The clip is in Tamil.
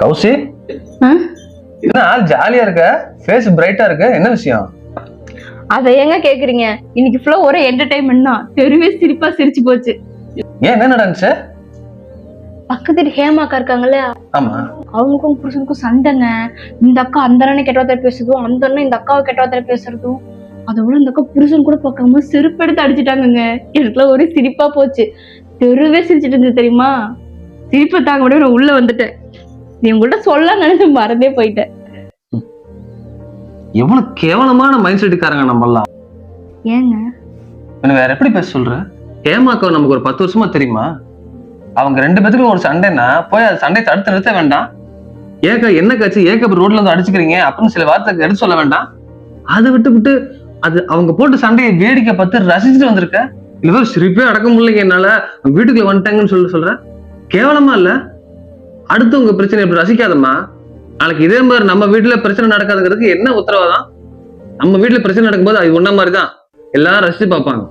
கௌசி? என்ன ஆள் ஜாலியா இருக்க? ஃபேஸ் பிரைட்டா இருக்கு? என்ன விஷயம்? அதை ஏங்க கேக்குறீங்க? இன்னைக்கு ஃபுல்லா ஒரே என்டர்டைன்மெண்ட் தான். தெருவே சிரிப்பா சிரிச்சு போச்சு. ஏன் என்ன நடந்துச்சு? பக்கத்து வீட்டு ஹேமாக்கா இருக்காங்கல்ல? ஆமா. அவங்களுக்கும் புருஷனுக்கும் சண்டைங்க. இந்த அக்கா அந்த அண்ணனை கெட்ட வார்த்தை பேசுறதும் அந்த அண்ணன் இந்த அக்காவை கெட்ட வார்த்தை பேசுறதும் அதை விட இந்த அக்கா புருஷன் கூட பார்க்காம செருப்பு எடுத்து அடிச்சிட்டாங்கங்க. எனக்குலாம் ஒரே சிரிப்பா போச்சு. தெருவே சிரிச்சிட்டு இருந்தது தெரியுமா? சிரிப்பை தாங்க முடியும் நான் உள்ள வந்துட்டேன். நீ உங்கள்ட்ட சொல்ல நினைச்சு மறந்தே போயிட்டேன். எவ்வளவு கேவலமான மைண்ட் செட்டுக்காரங்க நம்மலாம் ஏங்க? எனக்கு வேற எப்படி பேச சொல்ற? ஹேமாக்கா நமக்கு ஒரு பத்து வருஷமா தெரியுமா? அவங்க ரெண்டு பேத்துக்கும் ஒரு சண்டைன்னா போய் அது சண்டை தடுத்து நிறுத்த வேண்டாம். ஏக்கா என்ன காச்சு ஏக்க இப்ப ரோட்ல வந்து அடிச்சுக்கிறீங்க? அப்படின்னு சில வார்த்தை எடுத்து சொல்ல வேண்டாம். அதை விட்டு விட்டு அது அவங்க போட்டு சண்டையை வேடிக்கை பார்த்து ரசிச்சுட்டு வந்திருக்க? இல்ல சிரிப்பே அடக்க முடியலைங்க என்னால. வீட்டுக்குள்ள வந்துட்டாங்கன்னு சொல்லி சொல்ற? கேவலமா இல்ல? அடுத்து உங்க பிரச்சனை இப்படி ரசிக்காதம்மா. நாளைக்கு இதே மாதிரி நம்ம வீட்டுல பிரச்சனை நடக்காதுங்கிறதுக்கு என்ன உத்தரவாதம்? நம்ம வீட்டுல பிரச்சனை நடக்கும்போது அது ஒன்ன மாதிரி தான் எல்லாரும் ரசிச்சு பார்ப்பாங்க.